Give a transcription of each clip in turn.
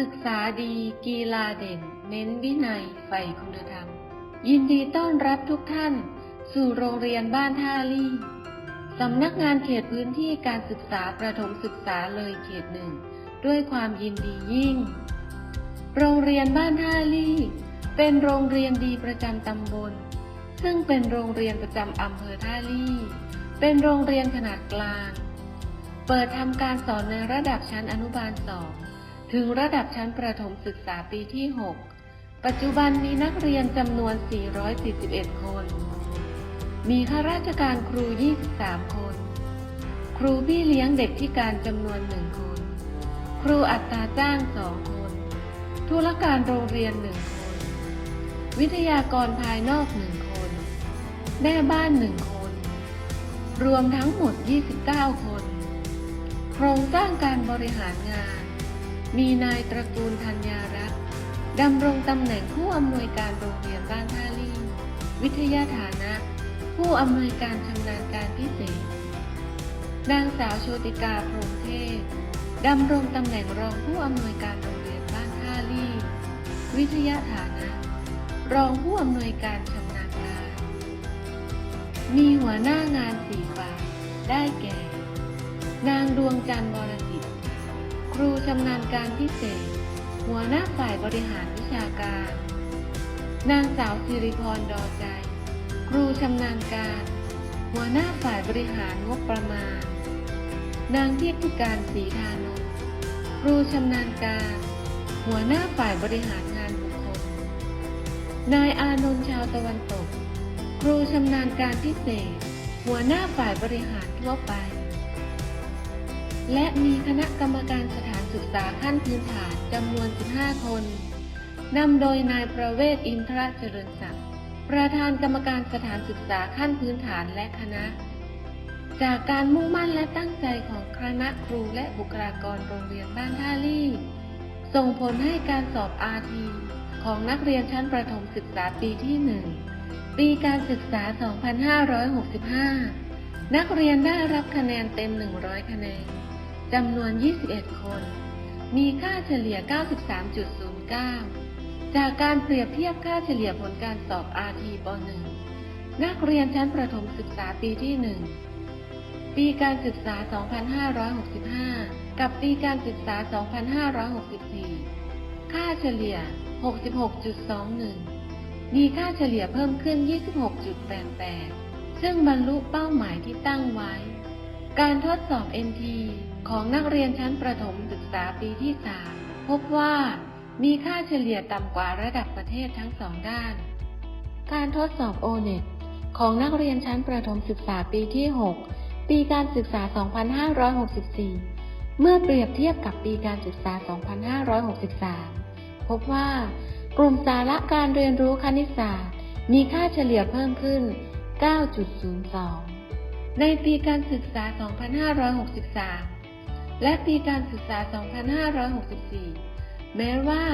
ศึกษาดีกีฬาเด่น เน้นวินัยใฝ่คุณธรรม ยินดีต้อนรับทุกท่าน สู่โรงเรียนบ้านท่าลี่สำนักงานเขตพื้นที่การศึกษาประถมศึกษาเลยเขตหนึ่ง ด้วยความยินดียิ่ง โรงเรียนบ้านท่าลี่ เป็นโรงเรียนดีประจำตำบล ซึ่งเป็นโรงเรียนประจำอำเภอท่าลี่ เป็นโรงเรียนขนาดกลาง เปิดทำการสอนในระดับชั้นอนุบาลสอง ถึงระดับชั้นประถมศึกษาปีที่ 6 ปัจจุบันมีนักเรียนจำนวน 441 คน มีข้าราชการครู 23 คน ครูพี่เลี้ยงเด็กที่การจำนวนหนึ่งคน ครูอัตราจ้างสองคน ธุรการโรงเรียนหนึ่งคน วิทยากรภายนอกหนึ่งคน แม่บ้านหนึ่งคน รวมทั้งหมด 29 คน โครงสร้างการบริหารงาน มีนายตระกูลธัญญารัตน์ดำรงตำแหน่งผู้อำนวยการโรงเรียนบ้านท่าลี่วิทยาฐานะ ผู้อำนวยการชำนาญการพิเศษ นางสาวโชติกาพรมเทพดำรงตำแหน่งรองผู้อำนวยการโรงเรียนบ้านท่าลี่วิทยาฐานะ รองผู้อำนวยการชำนาญการ มีหัวหน้างานสี่ฝ่ายได้แก่ นางดวงจันทร์วรจิต ครูชำนาญการพิเศษ หัวหน้าฝ่ายบริหารวิชาการ นางสาวสิริพรดอใจ ครูชำนาญการ หัวหน้าฝ่ายบริหารงบประมาณ นางทิพการศรีธานนท์ครูชำนาญการ หัวหน้าฝ่ายบริหารงานบุคคล นายอานนท์ชาวตะวันตก ครูชำนาญการพิเศษ หัวหน้าฝ่ายบริหารทั่วไป และมีคณะกรรมการสถานศึกษาขั้นพื้นฐานจำนวน 15 คน นำโดยนายประเวศอินทรเจริญศักดิ์ประธานกรรมการสถานศึกษาขั้นพื้นฐานและคณะ จากการมุ่งมั่นและตั้งใจของคณะครูและบุคลากรโรงเรียนบ้านท่าลี่ส่งผลให้การสอบอาทีของนักเรียนชั้นประถมศึกษาปีที่ 1 ปีการศึกษา 2565 นักเรียนได้รับคะแนนเต็ม 100 คะแนน จำนวน 21 คน มีค่าเฉลี่ย 93.09 จากการเปรียบเทียบค่าเฉลี่ยผลการสอบ RT ป .1 นักเรียนชั้นประถมศึกษาปีที่ 1 ปีการศึกษา 2565 กับปีการศึกษา 2564 ค่าเฉลี่ย 66.21 มีค่าเฉลี่ยเพิ่มขึ้น 26.88 ซึ่งบรรลุเป้าหมายที่ตั้งไว้การทดสอบ NT ของนักเรียนชั้นประถมศึกษาปีที่ 3 พบว่ามีค่าเฉลี่ยต่ำกว่าระดับประเทศทั้งสองด้าน การทดสอบ O-NET ของนักเรียนชั้นประถมศึกษาปีที่ 6 ปีการศึกษา 2564 เมื่อเปรียบเทียบกับปีการศึกษา 2563 พบว่ากลุ่มสาระการเรียนรู้คณิตศาสตร์ มีค่าเฉลี่ยเพิ่มขึ้น 9.02 ในปีการศึกษา 2563 และปีการศึกษา 2564 แม้ว่า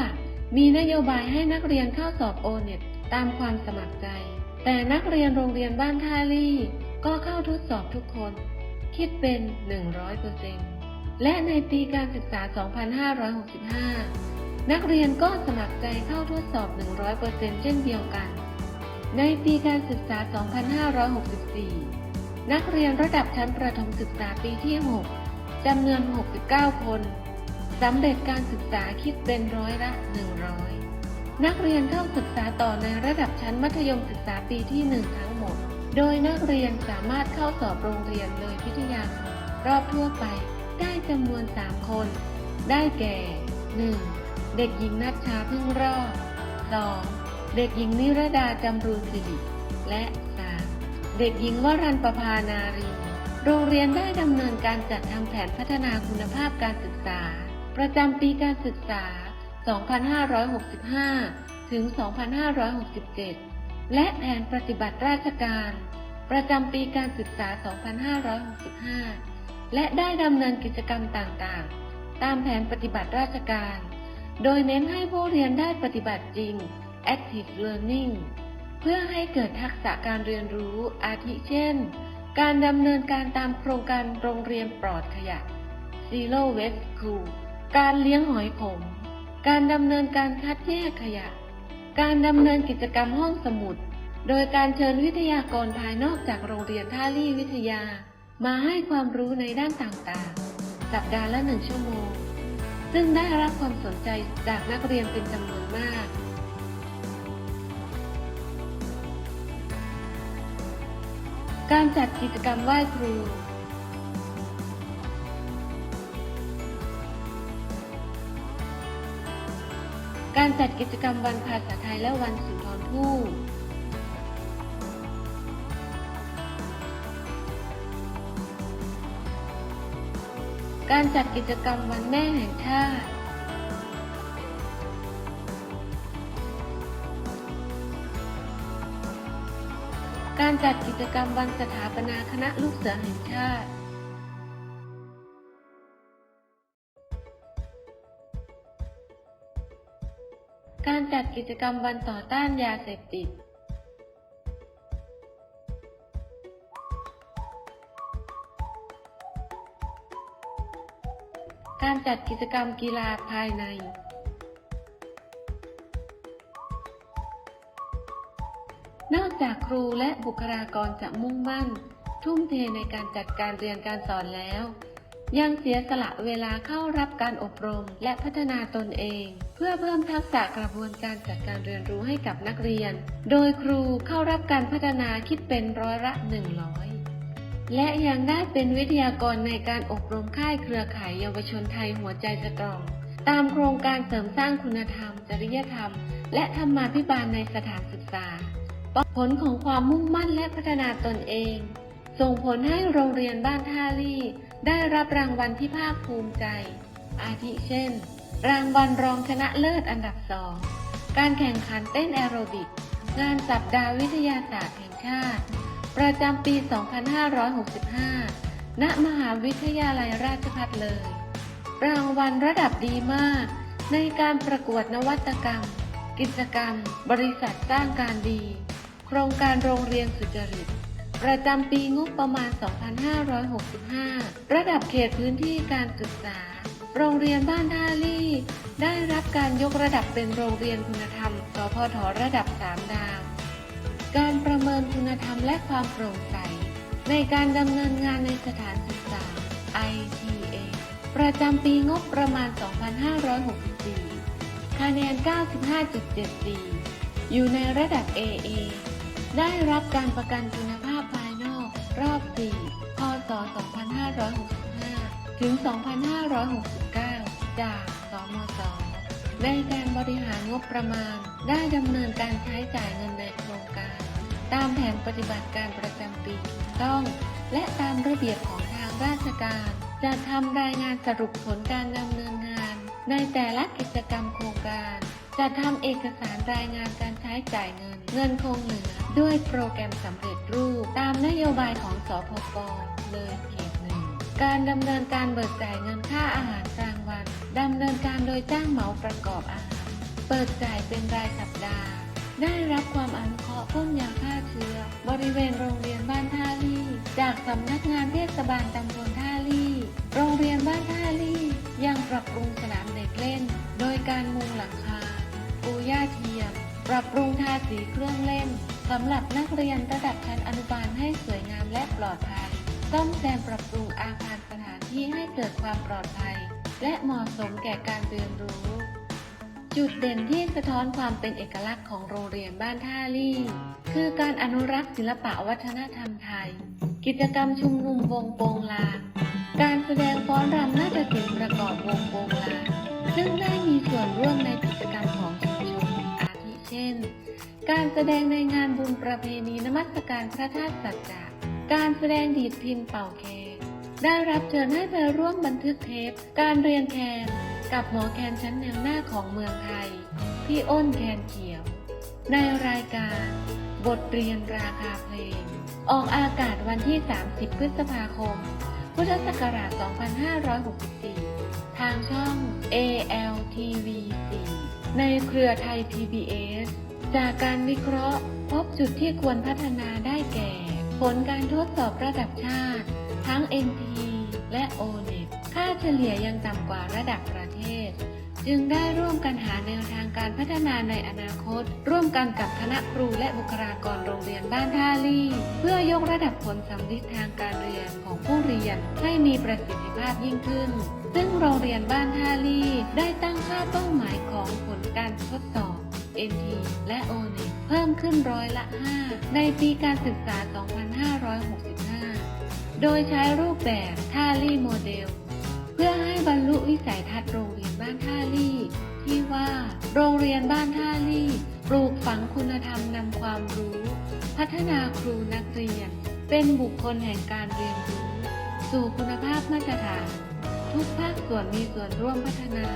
มีนโยบายให้นักเรียนเข้าสอบโอเน็ตตามความสมัครใจ แต่นักเรียนโรงเรียนบ้านท่าลี่ก็เข้าทดสอบทุกคน คิดเป็น 100%และในปีการศึกษา 2565 นักเรียนก็สมัครใจเข้าทดสอบ 100%เช่นเดียวกัน ในปีการศึกษา 2564 นักเรียนระดับชั้นประถมศึกษาปีที่ 6 จำนวน 69 คนสำเร็จการศึกษาคิดเป็นร้อยละ 100 นักเรียนเข้าศึกษาต่อในระดับชั้นมัธยมศึกษาปีที่ 1 ทั้งหมด โดยนักเรียนสามารถเข้าสอบโรงเรียนเลยพิทยาคมรอบทั่วไปได้จำนวน 3 คน ได้แก่ 1. เด็กหญิงนัชชาพึ่งรอด 2. เด็กหญิงนิรดาจำรูนสิริและ 3. เด็กหญิงวรันประภานารี โรงเรียนได้ดำเนินการจัดทำแผนพัฒนาคุณภาพการศึกษา ประจำปีการศึกษา 2565 ถึง 2567 และแผนปฏิบัติราชการ ประจำปีการศึกษา 2565 และได้ดำเนินกิจกรรมต่างๆ ตามแผนปฏิบัติราชการ โดยเน้นให้ผู้เรียนได้ปฏิบัติจริง active learning เพื่อให้เกิดทักษะการเรียนรู้อาทิเช่น การดำเนินการตามโครงการโรงเรียนปลอดขยะ Zero Waste School การเลี้ยงหอยขม การดำเนินการคัดแยกขยะ การดำเนินกิจกรรมห้องสมุด โดยการเชิญวิทยากรภายนอกจากโรงเรียนท่าลี่วิทยา มาให้ความรู้ในด้านต่างๆ สัปดาห์ละหนึ่งชั่วโมง ซึ่งได้รับความสนใจจากนักเรียนเป็นจำนวนมาก การจัดกิจกรรมไหว้ครู การจัดกิจกรรมวันภาษาไทยและวันสุนทรภู่การจัดกิจกรรมวันแม่แห่งชาติ จัดกิจกรรมวันสถาปนาคณะลูกเสือแห่งชาติ การจัดกิจกรรมวันต่อต้านยาเสพติด การจัดกิจกรรมกีฬาภายใน จากครูและบุคลากรจะมุ่งมั่น ทุ่มเทในการจัดการเรียนการสอนแล้ว ยังเสียสละเวลาเข้ารับการอบรมและพัฒนาตนเอง เพื่อเพิ่มทักษะกระบวนการจัดการเรียนรู้ให้กับนักเรียน โดยครูเข้ารับการพัฒนาคิดเป็นร้อยละ100และยังได้เป็นวิทยากรในการอบรมค่ายเครือข่ายเยาวชนไทยหัวใจสตรอง ตามโครงการเสริมสร้างคุณธรรม จริยธรรม และธรรมาภิบาลในสถานศึกษา ผลของความมุ่งมั่นและพัฒนาตนเอง ส่งผลให้โรงเรียนบ้านท่าลี่ได้รับรางวัลที่ภาคภูมิใจ อาทิเช่น รางวัลรองชนะเลิศอันดับสอง การแข่งขันเต้นแอโรบิก งานสัปดาห์วิทยาศาสตร์แห่งชาติ ประจำปี 2565 ณ มหาวิทยาลัยราชภัฏเลย รางวัลระดับดีมาก ในการประกวดนวัตกรรม กิจกรรม บริษัทสร้างการดี ครงการโรงเรียนสุจริต ประจำปีงบประมาณ 2565 ระดับเขตพื้นที่การศึกษา โรงเรียนบ้านท่าลี่ ได้รับการยกระดับเป็นโรงเรียนคุณธรรม สพทระดับ 3 ดาว การประเมินคุณธรรมและความโปร่งใส ในการดำเนินงานในสถานศึกษา ITA ประจำปีงบประมาณ 2564 คะแนน 95.74 อยู่ในระดับ AA ได้รับการประกันคุณภาพภายนอกรอบ 4 พศ 2565 ถึง 2569 จากสมสในการบริหารงบประมาณ ได้ดำเนินการใช้จ่ายเงินในโครงการ ตามแผนปฏิบัติการประจำปีถูกต้อง และตามระเบียบของทางราชการ จะทำรายงานสรุปผลการดำเนินงาน ในแต่ละกิจกรรมโครงการ จะทำเอกสารรายงานการใช้จ่ายเงิน เงินคงเหลือด้วยโปรแกรมสำเร็จรูป ตามนโยบายของสพกเลยเขตหนึ่งการดำเนินการเบิกจ่ายเงินค่าอาหารกลางวันดำเนินการโดยจ้างเหมาประกอบอาหาร เปิดจ่ายเป็นรายสัปดาห์ ได้รับความอนุเคราะห์พ่นยาฆ่าเชื้อ บริเวณโรงเรียนบ้านท่าลี่ จากสำนักงานเทศบาลตำบลท่าลี่ โรงเรียนบ้านท่าลี่ ยังปรับปรุงสนามเด็กเล่น โดยการมุงหลังคาปูหญ้าเทียม ปรับปรุงทาสีเครื่องเล่นสำหรับนักเรียนระดับชั้นอนุบาลให้สวยงามและปลอดภัย ซ่อมแซมปรับปรุงอาคารสถานที่ให้เกิดความปลอดภัย และเหมาะสมแก่การเรียนรู้ จุดเด่นที่สะท้อนความเป็นเอกลักษณ์ของโรงเรียนบ้านท่าลี่ คือการอนุรักษ์ศิลปะวัฒนธรรมไทย กิจกรรมชุมนุมวงโปงลางการแสดงฟ้อนรำนาฏศิลป์ประกอบวงโปงลางซึ่งได้มีส่วนร่วมในกิจกรรมของ เช่น การแสดงในงานบุญประเพณีนมัสการพระธาตุสัจจะการแสดงดีดพินเป่าแคนได้รับเชิญให้ไปร่วมบันทึกเทป การเรียนแคนกับหมอแคนชั้นแนวหน้าของเมืองไทย พี่อ้นแคนเขียว ในรายการ บทเรียนราคาเพลง ออกอากาศวันที่ 30 พฤษภาคม พุทธศักราช 2564 ทางช่อง ALTV 4 ในเครือไทย PBS จากการวิเคราะห์ พบจุดที่ควรพัฒนาได้แก่ ผลการทดสอบระดับชาติ ทั้ง NT และ ONET ค่าเฉลี่ยยังต่ำกว่าระดับประเทศ จึงได้ร่วมกันหาแนวทางการพัฒนาในอนาคต ร่วมกันกับคณะครูและบุคลากรโรงเรียนบ้านท่าลี่ เพื่อยกระดับผลสำลิดทางการเรียนของผู้เรียนให้มีประสิทธิภาพยิ่งขึ้น ซึ่งโรงเรียนบ้านท่าลี่ได้ตั้งค่าเป้าหมายของผลการทดสอบ NT และ o n e เพิ่มขึ้นร้อยละ 5 ในปีการศึกษา 2565 โดยใช้รูปแบบท่าลี่โมเดล เพื่อให้บรรลุวิสัยทัศน์โรงเรียนบ้านท่าลี่ ที่ว่า โรงเรียนบ้านท่าลี่ ปลูกฝังคุณธรรมนำความรู้ พัฒนาครูนักเรียน เป็นบุคคลแห่งการเรียนรู้ สู่คุณภาพมาตรฐาน ทุกภาคส่วนมีส่วนร่วมพัฒนา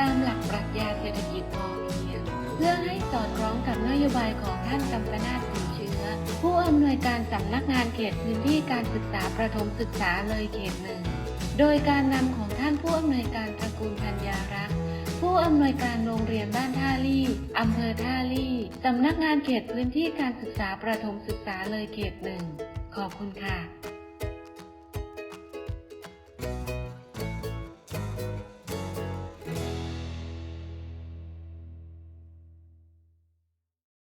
ตามหลักปรัชญาเศรษฐกิจพอเพียง เพื่อให้สอดคล้องกับนโยบายของท่านกัมปนาตสินเชื้อ ผู้อำนวยการสำนักงานเขตพื้นที่การศึกษาประถมศึกษาเลยเขตหนึ่ง โดยการนำของท่านผู้อำนวยการตระกูลธัญญารักษ์ผู้อำนวยการโรงเรียนบ้านท่าลี่อำเภอท่าลี่สำนักงานเขตพื้นที่การศึกษาประถมศึกษาเลยเขตหนึ่ง ขอบคุณค่ะ